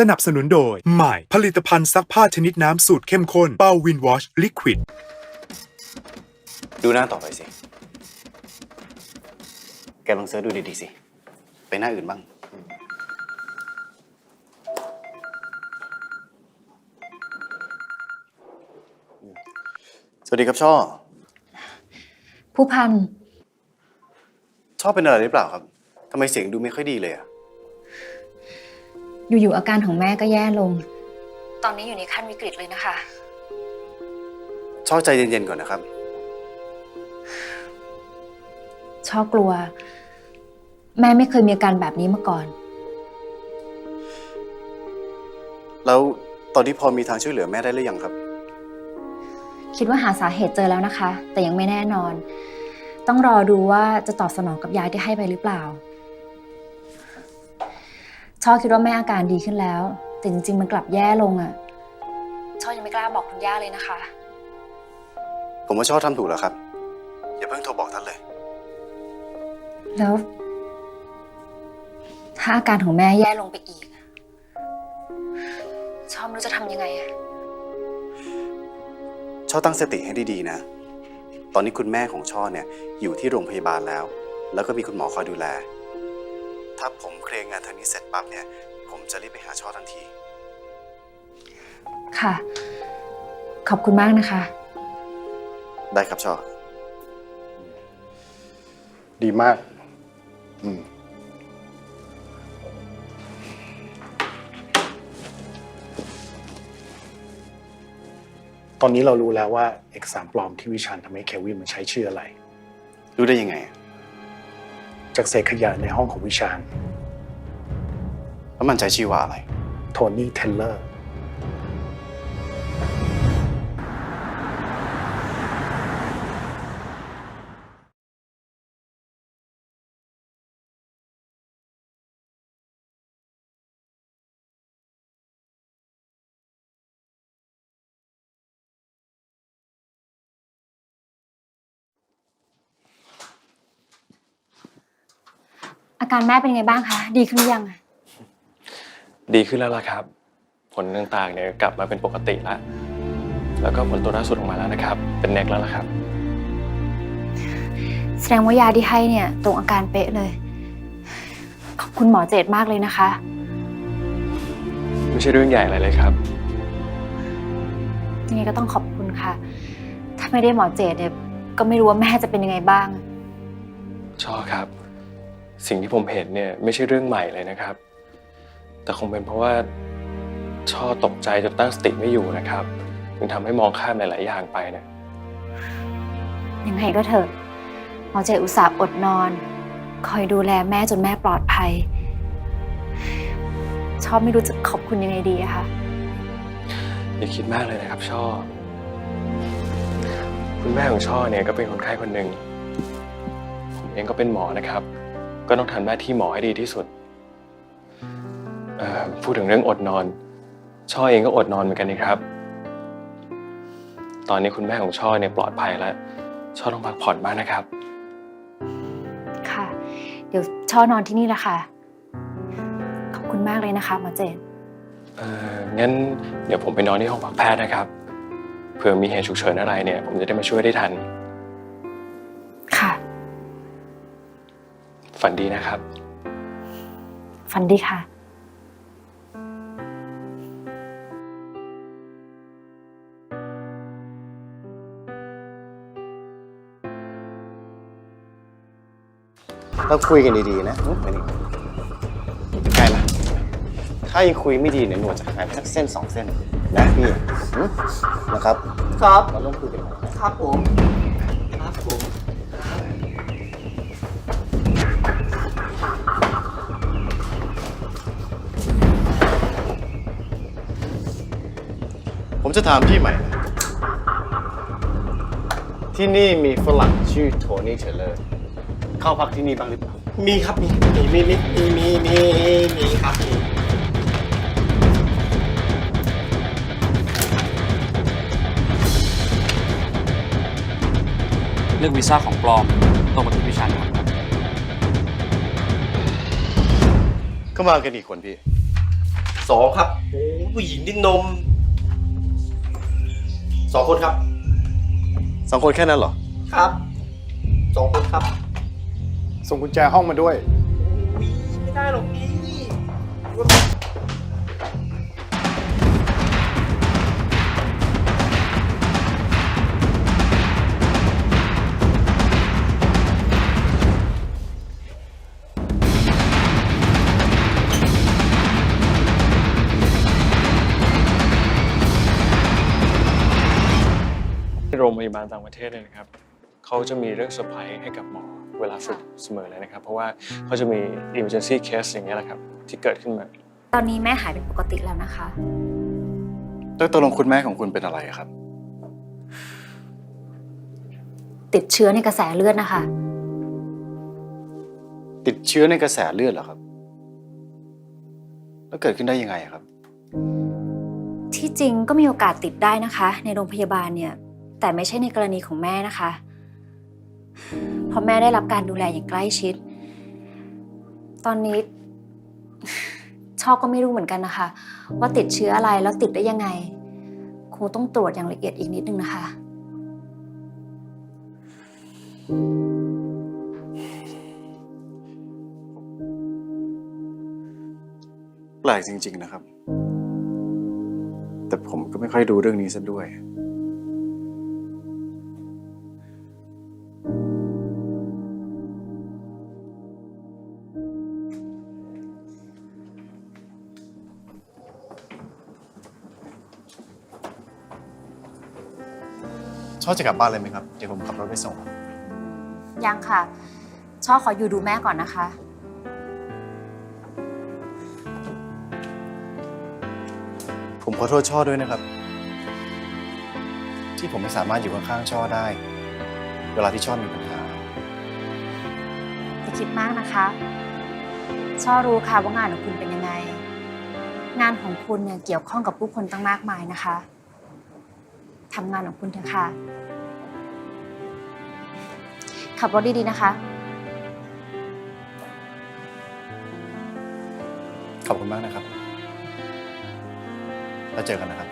สนับสนุนโดย ใหม่ ผลิตภัณฑ์ซักผ้าชนิดน้ำสูตรเข้มข้น เป้าวินวอชลิควิด ดูหน้าต่อไปสิ แกลองเสิร์ชดูดีๆสิ ไปหน้าอื่นบ้าง สวัสดีครับช่อ ผู้พันช่อเป็นอะไรหรือเปล่าครับ ทำไมเสียงดูไม่ค่อยดีเลยอะ อยู่ๆอาการของแม่ก็แย่ลง ตอนนี้อยู่ในขั้นวิกฤตเลยนะคะ ช่อใจเย็นๆก่อนนะครับชอบกลัว แม่ไม่เคยมีอาการแบบนี้มาก่อน แล้วตอนนี้พอมีทางช่วยเหลือแม่ได้หรือยังครับ คิดว่าหาสาเหตุเจอแล้วนะคะ แต่ยังไม่แน่นอน ต้องรอดูว่าจะตอบสนองกับยาที่ให้ไปหรือเปล่า ชอบคิดว่าแม่อาการดีขึ้นแล้ว แต่จริง ๆ มันกลับแย่ลงอะ่ะชอบยังไม่กล้าบอกคุณย่าเลยนะคะ ผมว่าช่อทำถูกแล้วครับ อย่าเพิ่งโทรบอกท่านเลย แล้ว ถ้าอาการของแม่แย่ลงไปอีกอะชอบไม่รู้จะทำยังไงอะช่อตั้งสติให้ดีๆนะ ตอนนี้คุณแม่ของช่อเนี่ยอยู่ที่โรงพยาบาลแล้ว แล้วก็มีคุณหมอคอยดูแล ถ้าผมเคลียร์งานทางนี้เสร็จปั๊บเนี่ย ผมจะรีบไปหาช่อทันที ค่ะ ขอบคุณมากนะคะ ได้ครับช่อ ดีมาก อืม ตอนนี้เรารู้แล้วว่าเอกสารปลอมที่วิชาญทำให้เควินมันใช้ชื่ออะไร รู้ได้ยังไง จากเศษขยะในห้องของวิชาญ แล้วมันใช้ชื่อว่าอะไร โทนี่เทเลอร์ อาการแม่เป็นยังไงบ้างคะ ดีขึ้นหรือยังอะดีขึ้นแล้วล่ะครับ ผลต่างๆเนี่ยกลับมาเป็นปกติแล้ว แล้วก็ผลตัวล่าสุดออกมาแล้วนะครับ เป็นเน็กแล้วล่ะครับ แสดงว่ายาที่ให้เนี่ยตรงอาการเป๊ะเลย ขอบคุณหมอเจตมากเลยนะคะ ไม่ใช่เรื่องใหญ่อะไรเลยครับ ยังไงก็ต้องขอบคุณค่ะ ถ้าไม่ได้หมอเจตเนี่ยก็ไม่รู้ว่าแม่จะเป็นยังไงบ้าง ชอบครับ สิ่งที่ผมเห็นเนี่ยไม่ใช่เรื่องใหม่เลยนะครับ แต่คงเป็นเพราะว่าช่อตกใจจนตั้งสติไม่อยู่นะครับจึงทำให้มองข้ามหลาย ๆ อย่างไปนะยังไงก็เถอะหมอเจตอุตส่าห์อดนอน คอยดูแลแม่จนแม่ปลอดภัย ชอบไม่รู้จะขอบคุณยังไงดีอะค่ะ อย่าคิดมากเลยนะครับ ช่อ คุณแม่ของช่อเนี่ยก็เป็นคนไข้คนหนึ่งผมเองก็เป็นหมอนะครับ ก็ต้องทำหน้าที่หมอให้ดีที่สุดเอ่อพูดถึงเรื่องอดนอน ช่อเองก็อดนอนเหมือนกันนะครับ ตอนนี้คุณแม่ของช่อเนี่ยปลอดภัยแล้ว ช่อต้องพักผ่อนมากนะครับ ค่ะ เดี๋ยวช่อนอนที่นี่แหละค่ะ ขอบคุณมากเลยนะคะหมอเจตเอ่องั้นเดี๋ยวผมไปนอนที่ห้องพักแพทย์นะครับ เผื่อมีเหตุฉุกเฉินอะไรเนี่ย ผมจะได้มาช่วยได้ทัน ฝันดีนะครับ ฝันดีค่ะเราคุยกันดีๆนะอุ๊ยมานี่ใกล้มาถ้ายังคุยไม่ดีเนี่ยหนวดจะหายไปสักเส้นสองเส้นนะพี่หึนะครับ ครับ เราเริ่มคุยกันใหม่นะครับผม จะถามพี่ใหม่นะที่นี่มีฝรั่งชื่อโทนี่เทเลอร์ เข้าพักที่นี่บ้างหรือเปล่า มีครับ มี มี มี มี มี มี มีครับมีเรื่องวีซ่าของปลอมต้องมาที่วิชาญก่อนครับก็มากันอีกคนพี่ สองครับ โอ้ผู้หญิงที่นม สองคนครับ สองคนแค่นั้นเหรอ ครับสองคนครับส่งกุญแจห้องมาด้วย อุ้ยไม่ได้หรอกพี่ ที่โรงพยาบาลต่างประเทศเนี่ยนะครับเขาจะมีเรื่องเซอร์ไพรส์ให้กับหมอเวลาฝึกเสมอเลยนะครับ เพราะว่าเขาจะมี emergency case อย่างเงี้ยแหละครับ ที่เกิดขึ้นมา ตอนนี้แม่หายเป็นปกติแล้วนะคะ แล้วตกลงคุณแม่ของคุณเป็นอะไรอะครับ ติดเชื้อในกระแสเลือดนะคะ ติดเชื้อในกระแสเลือดเหรอครับ แล้วเกิดขึ้นได้ยังไงอะครับ ที่จริงก็มีโอกาสติดได้นะคะ ในโรงพยาบาลเนี่ย แต่ไม่ใช่ในกรณีของแม่นะคะ เพราะแม่ได้รับการดูแลอย่างใกล้ชิด ตอนนี้ ชอบก็ไม่รู้เหมือนกันนะคะ ว่าติดเชื้ออะไรแล้วติดได้ยังไง คงต้องตรวจอย่างละเอียดอีกนิดนึงนะคะ แปลกจริง ๆ นะครับ แต่ผมก็ไม่ค่อยดูเรื่องนี้ซะด้วย ชอบจะกลับบ้านเลยไหมครับ เดี๋ยวผมขับรถไปส่งยังค่ะ ช่อขออยู่ดูแม่ก่อนนะคะ ผมขอโทษช่อด้วยนะครับ ที่ผมไม่สามารถอยู่ข้างๆช่อได้ เวลาที่ช่อมีปัญหาอย่าคิดมากนะคะ ช่อรู้ค่ะว่างานของคุณเป็นยังไง งานของคุณเนี่ยเกี่ยวข้องกับผู้คนตั้งมากมายนะคะ ทำงานของคุณเถอะค่ะ ขับรถดีๆนะคะ ขอบคุณมากนะครับ แล้วเจอกันนะครับ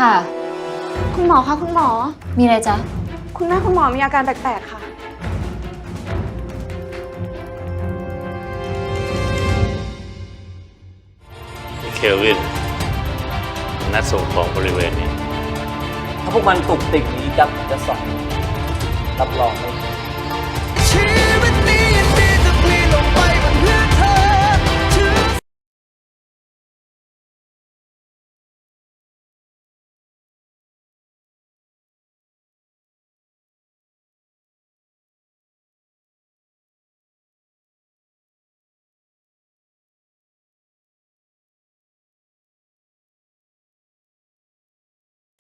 ค่ะ คุณหมอคะคุณหมอ มีอะไรจ๊ะ คุณแม่คุณหมอมีอาการแปลกๆค่ะ เคลวินนัดส่งของบริเวณนี้ ถ้าพวกมันตุกติกหนี้ยับจะสองรับรองไม่พ